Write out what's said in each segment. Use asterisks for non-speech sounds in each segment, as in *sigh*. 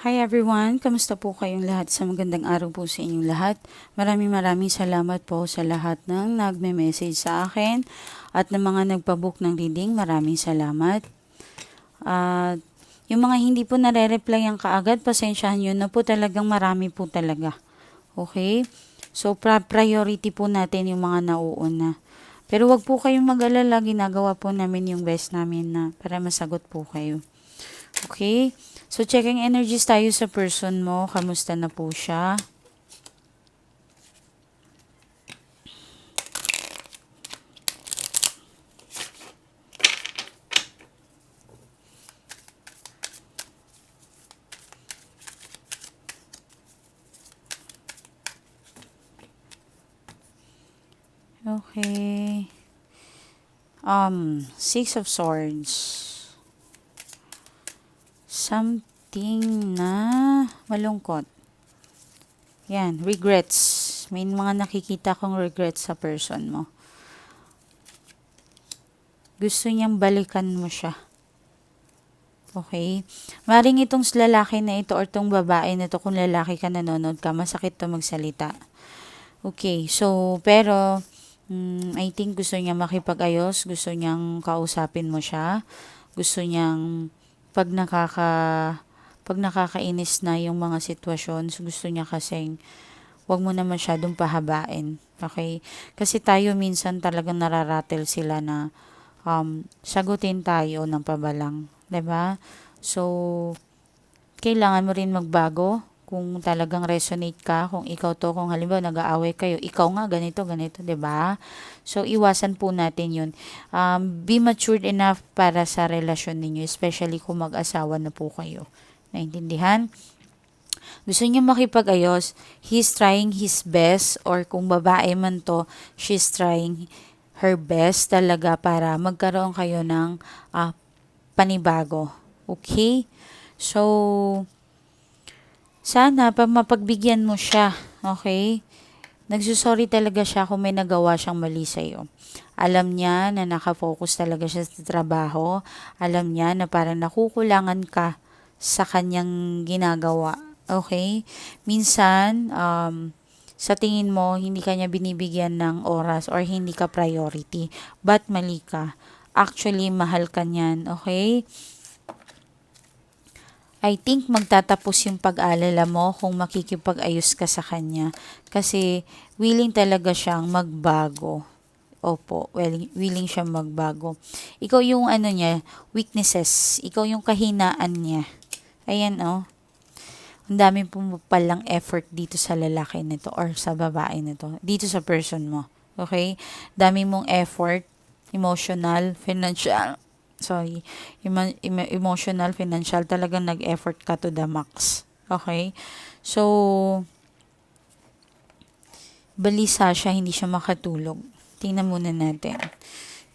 Hi everyone! Kamusta po kayong lahat? Sa magandang araw po sa inyong lahat. Maraming maraming salamat po sa lahat ng nagme-message sa akin at ng mga nagpabook ng reading. Maraming salamat. At yung mga hindi po nare-reply ang kaagad, pasensyahan nyo na po talagang marami po talaga. Okay? So, priority po natin yung mga nauuna. Pero wag po kayong mag-alala, ginagawa po namin yung best namin na para masagot po kayo. Okay? So, checking energies tayo sa person mo. Kamusta na po siya? Okay. Um, Six of Swords something na malungkot. Yan, regrets. May mga nakikita kong regrets sa person mo. Gusto niyang balikan mo siya. Okay? Maring itong lalaki na ito or itong babae na ito, kung lalaki ka nanonood ka, masakit to magsalita. Okay, so, pero, mm, I think gusto niya makipag-ayos, gusto niyang kausapin mo siya, gusto niyang pag nakaka pag nakakainis na yung mga sitwasyon, gusto niya kasing wag mo na masyadong pahabain. Okay? Kasi tayo minsan talagang nararatel sila na um, sagutin tayo ng pabalang. ba So, kailangan mo rin magbago kung talagang resonate ka, kung ikaw to, kung halimbawa nag-aaway kayo, ikaw nga ganito, ganito, 'di ba? So iwasan po natin 'yun. Um, be matured enough para sa relasyon ninyo, especially kung mag-asawa na po kayo. Naintindihan? Gusto niya makipag-ayos, he's trying his best or kung babae man to, she's trying her best talaga para magkaroon kayo ng uh, panibago. Okay? So, sana pa mapagbigyan mo siya, okay? Nagsusorry talaga siya kung may nagawa siyang mali sa iyo. Alam niya na nakafocus talaga siya sa trabaho. Alam niya na parang nakukulangan ka sa kanyang ginagawa. Okay? Minsan, um, sa tingin mo, hindi kanya binibigyan ng oras or hindi ka priority. But mali ka. Actually, mahal ka niyan. Okay? I think magtatapos yung pag-alala mo kung makikipag-ayos ka sa kanya. Kasi willing talaga siyang magbago. Opo, willing, willing siyang magbago. Ikaw yung ano niya, weaknesses. Ikaw yung kahinaan niya. Ayan oh. Ang dami pong effort dito sa lalaki nito or sa babae nito. Dito sa person mo. Okay? Dami mong effort, emotional, financial, sorry, emo- emotional, financial, talagang nag-effort ka to the max. Okay? So, balisa siya, hindi siya makatulog. Tingnan muna natin.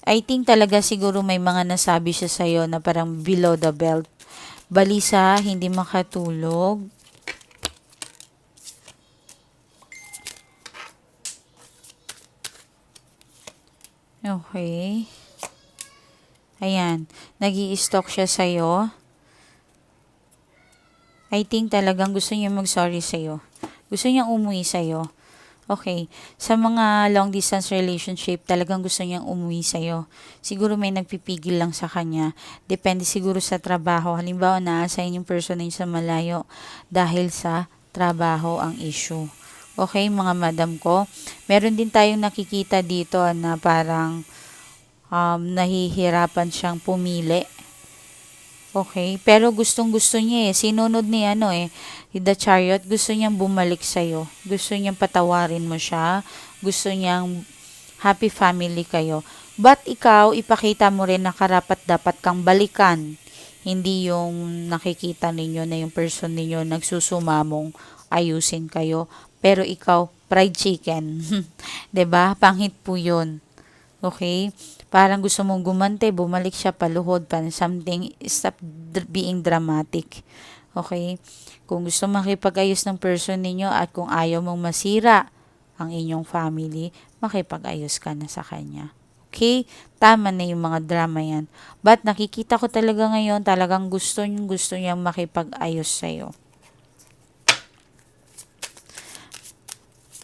I think talaga siguro may mga nasabi siya sa'yo na parang below the belt. Balisa, hindi makatulog. Okay. Ayan, nag stalk siya sa'yo. I think talagang gusto niya mag-sorry sa'yo. Gusto niya umuwi sa'yo. Okay. Sa mga long distance relationship, talagang gusto niyang umuwi sa'yo. Siguro may nagpipigil lang sa kanya. Depende siguro sa trabaho. Halimbawa, na-assign yung person sa malayo dahil sa trabaho ang issue. Okay, mga madam ko. Meron din tayong nakikita dito na parang um, nahihirapan siyang pumili. Okay, pero gustong gusto niya eh. Sinunod ni ano eh, the chariot, gusto niyang bumalik sa'yo. Gusto niyang patawarin mo siya. Gusto niyang happy family kayo. But ikaw, ipakita mo rin na karapat dapat kang balikan. Hindi yung nakikita ninyo na yung person ninyo nagsusumamong ayusin kayo. Pero ikaw, fried chicken. *laughs* ba? Pangit po 'yun. Okay? Parang gusto mong gumante, bumalik siya paluhod pa something, stop being dramatic. Okay? Kung gusto makipag-ayos ng person ninyo at kung ayaw mong masira ang inyong family, makipag-ayos ka na sa kanya. Okay? Tama na yung mga drama yan. But nakikita ko talaga ngayon, talagang gusto niyang gusto niyang makipag-ayos sa'yo.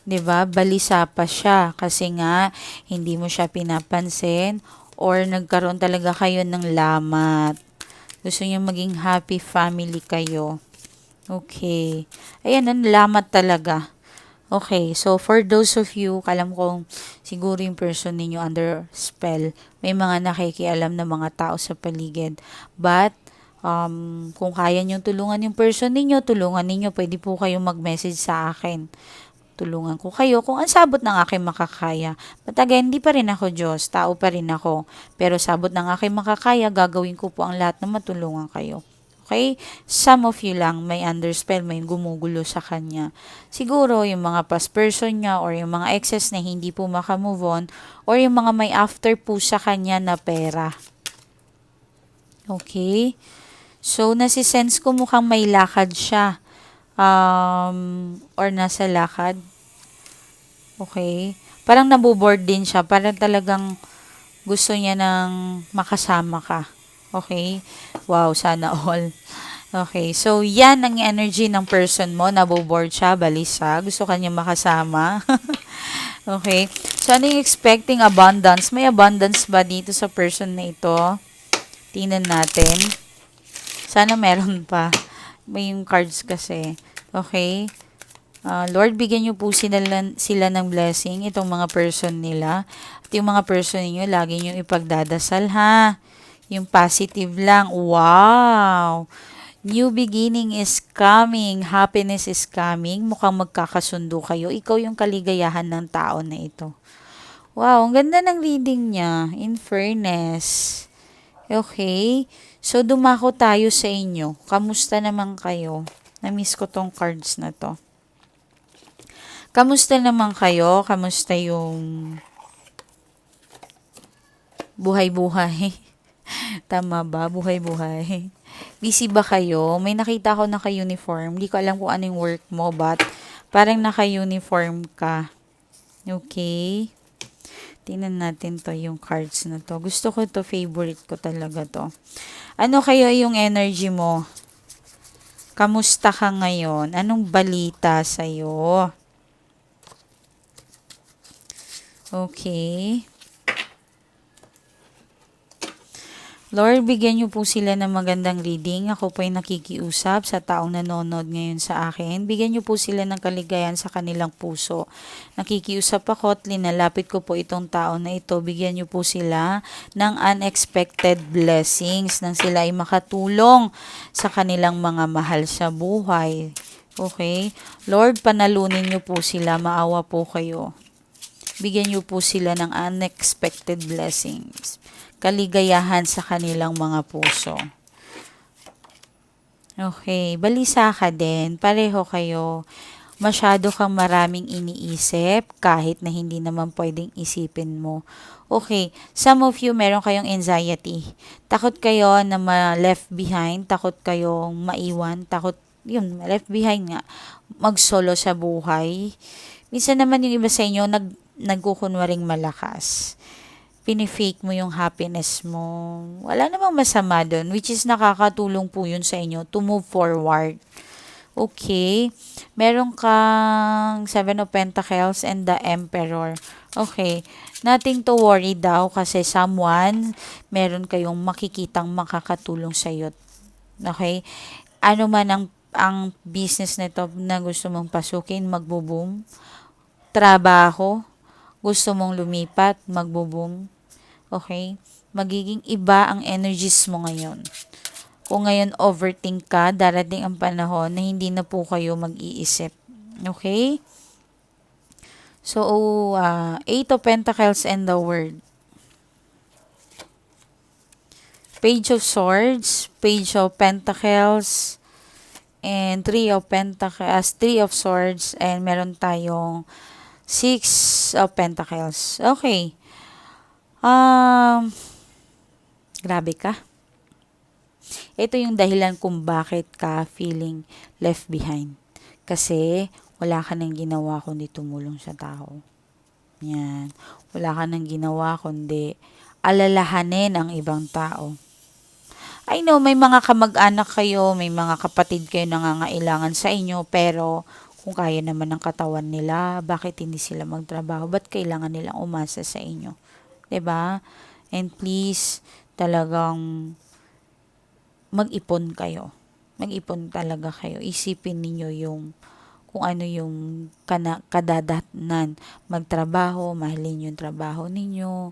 'Di ba? Balisa pa siya kasi nga hindi mo siya pinapansin or nagkaroon talaga kayo ng lamat. Gusto niyo maging happy family kayo. Okay. Ayan, ang lamat talaga. Okay, so for those of you, kalam kong siguro yung person ninyo under spell, may mga nakikialam na mga tao sa paligid. But, um, kung kaya nyo tulungan yung person ninyo, tulungan ninyo, pwede po kayong mag-message sa akin. Tulungan ko kayo kung ang sabot ng aking makakaya. But again, hindi pa rin ako Diyos, tao pa rin ako. Pero sabot ng aking makakaya, gagawin ko po ang lahat na matulungan kayo. Okay? Some of you lang may underspell, may gumugulo sa kanya. Siguro yung mga past person niya or yung mga exes na hindi po makamove on or yung mga may after po sa kanya na pera. Okay? So, nasisense ko mukhang may lakad siya. Um, or nasa lakad. Okay? Parang naboboard din siya. Parang talagang gusto niya ng makasama ka. Okay? Wow, sana all. Okay, so yan ang energy ng person mo. Naboboard siya, balisa. Gusto kanya makasama. *laughs* okay. So, ano yung expecting abundance? May abundance ba dito sa person na ito? Tingnan natin. Sana meron pa. May yung cards kasi. Okay. Uh, Lord, bigyan niyo po sila, sila ng blessing, itong mga person nila. At yung mga person niyo lagi niyo ipagdadasal, ha? Yung positive lang. Wow! New beginning is coming. Happiness is coming. Mukhang magkakasundo kayo. Ikaw yung kaligayahan ng tao na ito. Wow, ang ganda ng reading niya. In fairness. Okay. So, dumako tayo sa inyo. Kamusta naman kayo? Na-miss ko tong cards na to. Kamusta naman kayo? Kamusta yung buhay-buhay? *laughs* Tama ba? Buhay-buhay. Busy ba kayo? May nakita ko naka-uniform. Hindi ko alam kung anong work mo, but parang naka-uniform ka. Okay. Tingnan natin to yung cards na to. Gusto ko to, favorite ko talaga to. Ano kaya yung energy mo? Kamusta ka ngayon? Anong balita sa'yo? Okay. Lord, bigyan niyo po sila ng magandang reading. Ako po ay nakikiusap sa taong nanonood ngayon sa akin. Bigyan niyo po sila ng kaligayan sa kanilang puso. Nakikiusap ako at linalapit ko po itong tao na ito. Bigyan niyo po sila ng unexpected blessings nang sila ay makatulong sa kanilang mga mahal sa buhay. Okay? Lord, panalunin niyo po sila. Maawa po kayo. Bigyan niyo po sila ng unexpected blessings kaligayahan sa kanilang mga puso. Okay, balisa ka din. Pareho kayo. Masyado kang maraming iniisip kahit na hindi naman pwedeng isipin mo. Okay, some of you meron kayong anxiety. Takot kayo na ma-left behind, takot kayong maiwan, takot yun, left behind nga, mag-solo sa buhay. Minsan naman yung iba sa inyo, nag, nagkukunwaring malakas pinifake mo yung happiness mo. Wala namang masama doon, which is nakakatulong po yun sa inyo to move forward. Okay. Meron kang Seven of Pentacles and the Emperor. Okay. Nothing to worry daw kasi someone, meron kayong makikitang makakatulong sa iyo. Okay. Ano man ang, ang business nito na gusto mong pasukin, magbo-boom. Trabaho, gusto mong lumipat, magbo-boom. Okay? Magiging iba ang energies mo ngayon. Kung ngayon overthink ka, darating ang panahon na hindi na po kayo mag-iisip. Okay? So, uh, Eight of Pentacles and the Word. Page of Swords, Page of Pentacles, and Three of Pentacles, Three of Swords, and meron tayong Six of Pentacles. Okay. Um, grabe ka. Ito yung dahilan kung bakit ka feeling left behind. Kasi wala ka nang ginawa kundi tumulong sa tao. Yan. Wala ka nang ginawa kundi alalahanin ang ibang tao. I know, may mga kamag-anak kayo, may mga kapatid kayo nangangailangan sa inyo, pero Kung kaya naman ng katawan nila, bakit hindi sila magtrabaho? Ba't kailangan nilang umasa sa inyo? Ba? And please, talagang mag-ipon kayo. Mag-ipon talaga kayo. Isipin ninyo yung kung ano yung kana, kadadatnan. Magtrabaho, mahalin yung trabaho ninyo,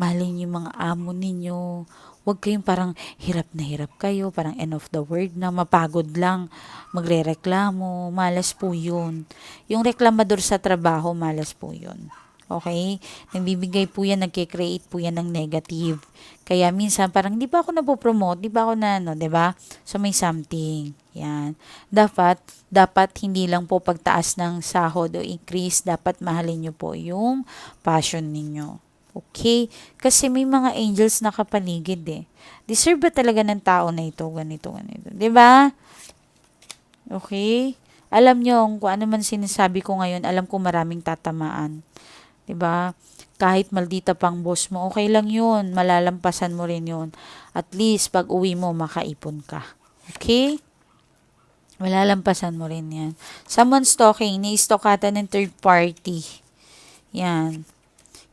mahalin yung mga amo ninyo. Huwag kayong parang hirap na hirap kayo, parang end of the world na, mapagod lang, magre-reklamo, malas po yun. Yung reklamador sa trabaho, malas po yun. Okay? Nagbibigay po yan, nagkikreate po yan ng negative. Kaya minsan parang hindi pa ako napopromote, di ba ako na ano, di ba? So may something. Yan. Dapat, dapat hindi lang po pagtaas ng sahod o increase, dapat mahalin nyo po yung passion ninyo. Okay? Kasi may mga angels na kapaligid eh. Deserve ba talaga ng tao na ito, ganito, ganito. Di ba? Okay? Alam nyo, kung ano man sinasabi ko ngayon, alam ko maraming tatamaan. 'Di ba? Kahit maldita pang boss mo, okay lang 'yun. Malalampasan mo rin 'yun. At least pag uwi mo, makaipon ka. Okay? Malalampasan mo rin 'yan. Someone stalking, ni-stalk ng third party. Yan.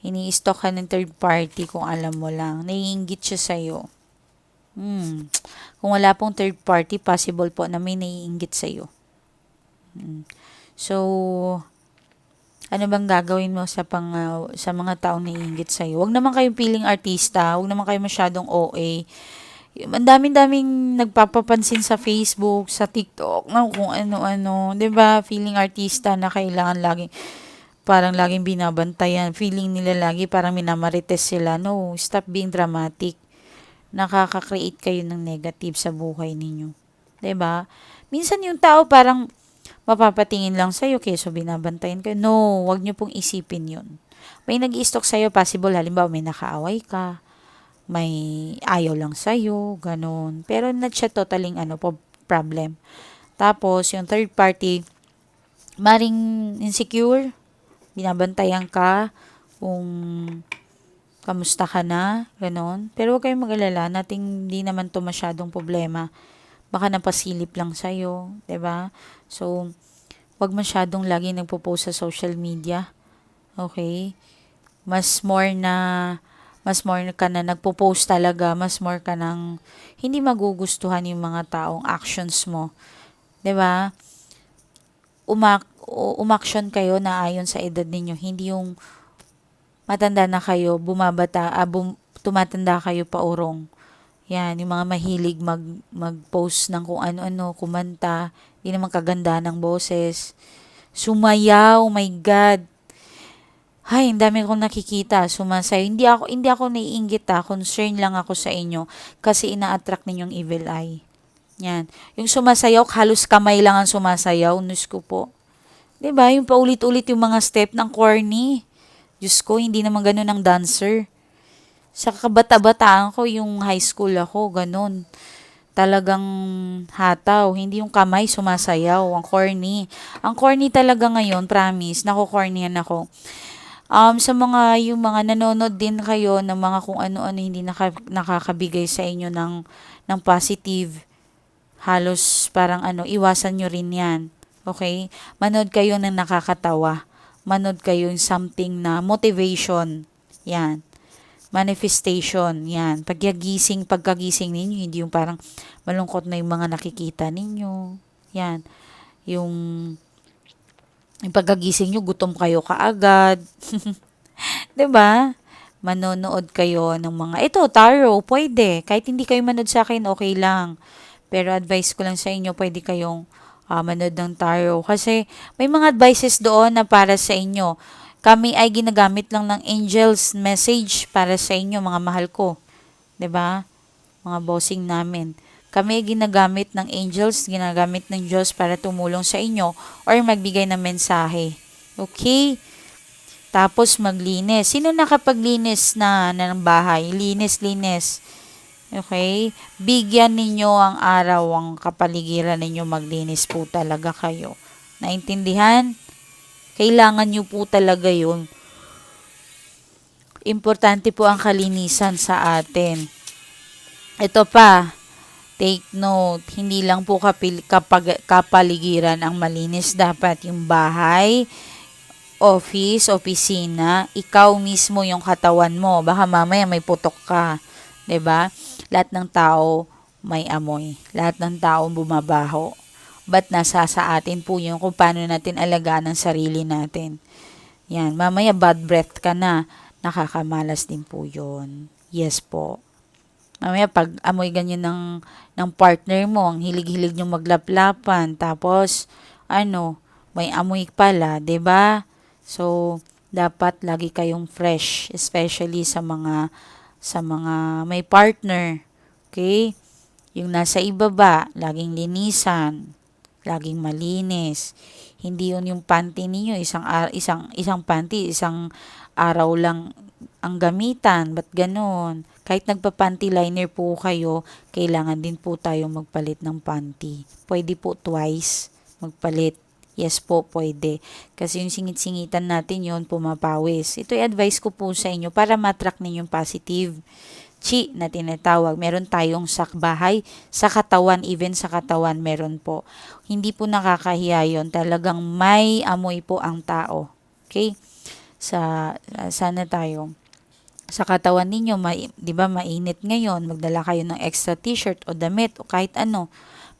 Ini-stalk ng third party kung alam mo lang. Naiingit siya sa'yo. Hmm. Kung wala pong third party, possible po na may naiingit sa'yo. Hmm. So, ano bang gagawin mo sa pang uh, sa mga taong naiinggit sa iyo? Huwag naman kayong piling artista, huwag naman kayong masyadong OA. Ang daming-daming nagpapapansin sa Facebook, sa TikTok, ng kung ano-ano, 'di ba? Feeling artista na kailangan laging parang laging binabantayan. Feeling nila lagi parang minamarites sila. No, stop being dramatic. Nakaka-create kayo ng negative sa buhay ninyo. 'Di ba? Minsan yung tao parang mapapatingin lang sa'yo keso binabantayan ka. No, wag niyo pong isipin yun. May nag stalk sa'yo, possible, halimbawa may nakaaway ka, may ayaw lang sa'yo, ganun. Pero not siya totaling ano, problem. Tapos, yung third party, maring insecure, binabantayan ka, kung kamusta ka na, ganun. Pero huwag kayong mag-alala, nating hindi naman to masyadong problema baka napasilip lang sa'yo, ba diba? So, wag masyadong lagi nagpo-post sa social media. Okay? Mas more na mas more ka na nagpo-post talaga, mas more ka nang hindi magugustuhan yung mga taong actions mo. 'Di ba? Umak umaksyon kayo na ayon sa edad ninyo, hindi yung matanda na kayo, bumabata, ah, bum, tumatanda kayo pa urong. Yan, yung mga mahilig mag, mag-post ng kung ano-ano, kumanta, hindi naman kaganda ng boses. Sumayaw, my God. Hay, ang dami kong nakikita, sumasayaw. Hindi ako, hindi ako naiingit ha, concern lang ako sa inyo kasi ina-attract ninyong evil eye. Yan. Yung sumasayaw, halos kamay lang ang sumasayaw, nus ko po. 'Di ba Yung paulit-ulit yung mga step ng corny. Diyos ko, hindi naman ganun ang dancer sa kabata-bataan ko, yung high school ako, ganun. Talagang hataw, hindi yung kamay sumasayaw, ang corny. Ang corny talaga ngayon, promise, nako-cornyan ako. Um, sa mga, yung mga nanonood din kayo ng mga kung ano-ano hindi naka, nakakabigay sa inyo ng, ng positive, halos parang ano, iwasan nyo rin yan. Okay? Manood kayo ng nakakatawa. Manood kayo yung something na motivation. Yan manifestation. Yan. Pagkagising, pagkagising ninyo, hindi yung parang malungkot na yung mga nakikita ninyo. Yan. Yung, yung pagkagising nyo, gutom kayo kaagad. ba *laughs* diba? Manonood kayo ng mga, ito, tarot, pwede. Kahit hindi kayo manood sa akin, okay lang. Pero advice ko lang sa inyo, pwede kayong uh, manood ng tarot. Kasi may mga advices doon na para sa inyo kami ay ginagamit lang ng angels message para sa inyo, mga mahal ko. 'Di ba? Mga bossing namin. Kami ay ginagamit ng angels, ginagamit ng Diyos para tumulong sa inyo or magbigay ng mensahe. Okay? Tapos maglinis. Sino nakapaglinis na ng bahay? Linis, linis. Okay? Bigyan ninyo ang araw, ang kapaligiran ninyo maglinis po talaga kayo. Naintindihan? Kailangan nyo po talaga yun. Importante po ang kalinisan sa atin. Ito pa, Take note, hindi lang po kapil, kapag, kapaligiran ang malinis. Dapat yung bahay, office, opisina, ikaw mismo yung katawan mo. Baka mamaya may putok ka. 'Di ba? Lahat ng tao may amoy. Lahat ng tao bumabaho. But nasa sa atin po yung kung paano natin alagaan ang sarili natin. Yan, mamaya bad breath ka na. Nakakamalas din po yun. Yes po. Mamaya pag amoy ganyan ng, ng partner mo, ang hilig-hilig nyo maglaplapan, tapos, ano, may amoy pala, ba? So, dapat lagi kayong fresh, especially sa mga sa mga may partner. Okay? Yung nasa ibaba, laging linisan, laging malinis. Hindi yun yung panty ninyo, isang isang isang panty, isang araw lang ang gamitan. Ba't ganon? Kahit nagpa-panty liner po kayo, kailangan din po tayo magpalit ng panty. Pwede po twice magpalit. Yes po, pwede. Kasi yung singit-singitan natin yon pumapawis. Ito advice ko po sa inyo para matrack ninyo yung positive chi na tinatawag. Meron tayong sakbahay sa katawan, even sa katawan meron po. Hindi po nakakahiya yun. Talagang may amoy po ang tao. Okay? Sa, sana tayo sa katawan ninyo, may, 'di ba, mainit ngayon, magdala kayo ng extra t-shirt o damit o kahit ano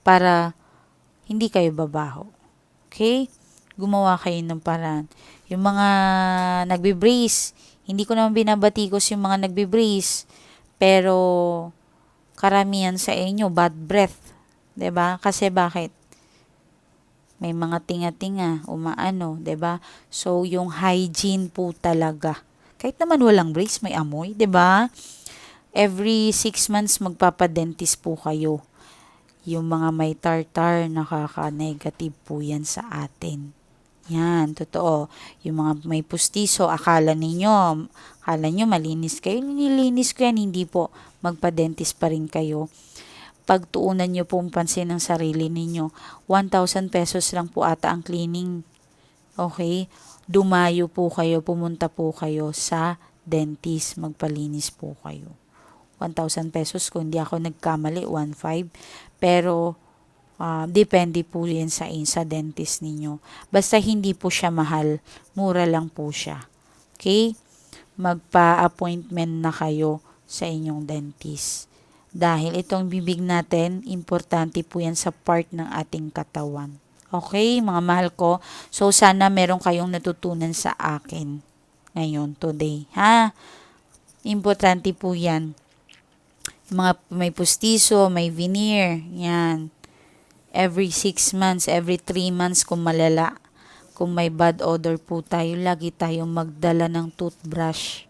para hindi kayo babaho. Okay? Gumawa kayo ng paraan. Yung mga nagbe-brace, hindi ko naman binabatikos yung mga nagbe-brace, pero karamihan sa inyo bad breath, 'di ba? Kasi bakit? May mga tinga-tinga, umaano, 'di ba? So yung hygiene po talaga kahit naman walang brace, may amoy, 'di ba? Every six months magpapadentist po kayo. Yung mga may tartar, nakaka-negative po yan sa atin. Yan, totoo. Yung mga may pustiso, akala ninyo, akala nyo malinis kayo, nilinis ko yan, hindi po. Magpa-dentist pa rin kayo. Pagtuunan nyo po pansin ng sarili ninyo, 1,000 pesos lang po ata ang cleaning. Okay? dumayo po kayo, pumunta po kayo sa dentist, magpalinis po kayo. 1,000 pesos kung hindi ako nagkamali, 1,500. Pero, uh, depende po yan sa, sa dentist ninyo. Basta hindi po siya mahal, mura lang po siya. Okay? Magpa-appointment na kayo sa inyong dentist. Dahil itong bibig natin, importante po yan sa part ng ating katawan. Okay, mga mahal ko. So, sana meron kayong natutunan sa akin ngayon, today. Ha? Importante po yan. Mga may pustiso, may veneer, yan. Every 6 months, every 3 months kung malala. Kung may bad odor po tayo, lagi tayong magdala ng toothbrush.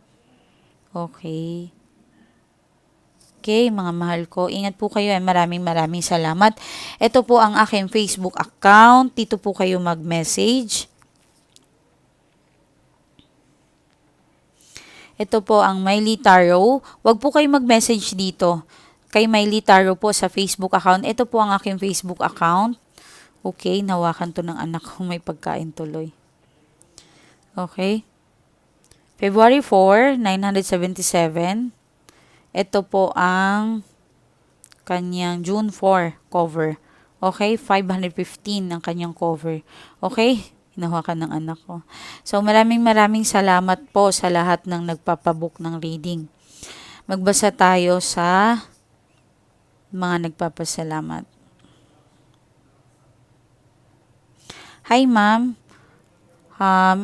Okay. Okay, mga mahal ko. Ingat po kayo. Maraming maraming salamat. Ito po ang aking Facebook account. Dito po kayo mag-message. Ito po ang Miley Taro. Huwag po kayo mag-message dito. Kay Miley Taro po sa Facebook account. Ito po ang aking Facebook account. Okay, nawakan to ng anak ko. May pagkain tuloy. Okay. February 4, 977. Ito po ang kanyang June 4 cover. Okay, 515 ang kanyang cover. Okay, hinawakan ng anak ko. So maraming maraming salamat po sa lahat ng nagpapabook ng reading. Magbasa tayo sa mga nagpapasalamat. Hi ma'am, um,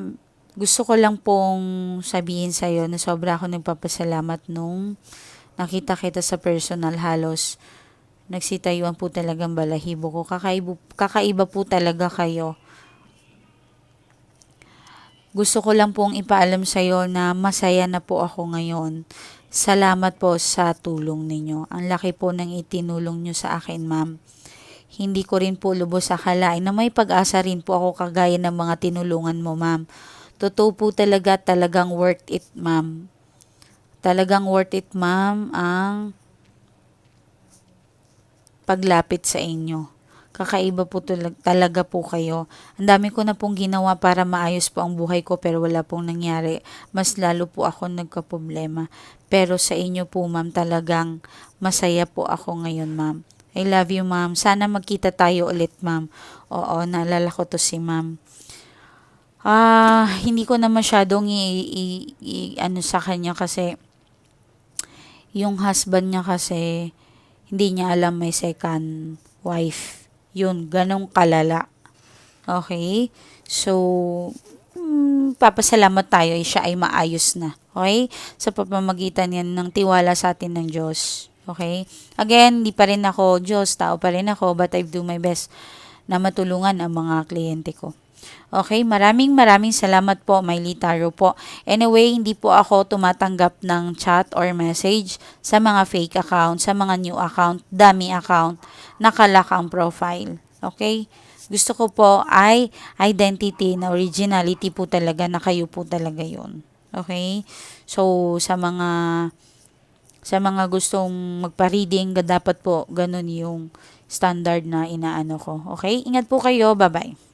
gusto ko lang pong sabihin sa iyo na sobra ako nagpapasalamat nung Nakita kita sa personal halos nagsitayuan po talagang balahibo ko. Kakaibo, kakaiba po talaga kayo. Gusto ko lang pong ipaalam sa iyo na masaya na po ako ngayon. Salamat po sa tulong ninyo. Ang laki po ng itinulong nyo sa akin, ma'am. Hindi ko rin po lubos akalain na may pag-asa rin po ako kagaya ng mga tinulungan mo, ma'am. Totoo po talaga, talagang worth it, ma'am. Talagang worth it, ma'am, ang paglapit sa inyo. Kakaiba po talaga po kayo. Ang dami ko na pong ginawa para maayos po ang buhay ko pero wala pong nangyari. Mas lalo po ako nagka-problema. Pero sa inyo po ma'am talagang masaya po ako ngayon ma'am. I love you, ma'am. Sana magkita tayo ulit, ma'am. Oo, naalala ko to si ma'am. Ah, hindi ko na masyadong i, i- i- ano sa kanya kasi yung husband niya kasi hindi niya alam may second wife. Yun, ganong kalala. Okay? So, mm, papasalamat tayo eh, siya ay maayos na. Okay? Sa papamagitan yan ng tiwala sa atin ng Diyos. Okay? Again, di pa rin ako Diyos, tao pa rin ako, but I do my best na matulungan ang mga kliyente ko. Okay, maraming maraming salamat po, Miley Taro po. Anyway, hindi po ako tumatanggap ng chat or message sa mga fake account, sa mga new account, dummy account, nakalak ang profile. Okay? Gusto ko po ay identity na originality po talaga na kayo po talaga yon. Okay? So, sa mga sa mga gustong magpa-reading, dapat po ganun yung standard na inaano ko. Okay? Ingat po kayo. Bye-bye.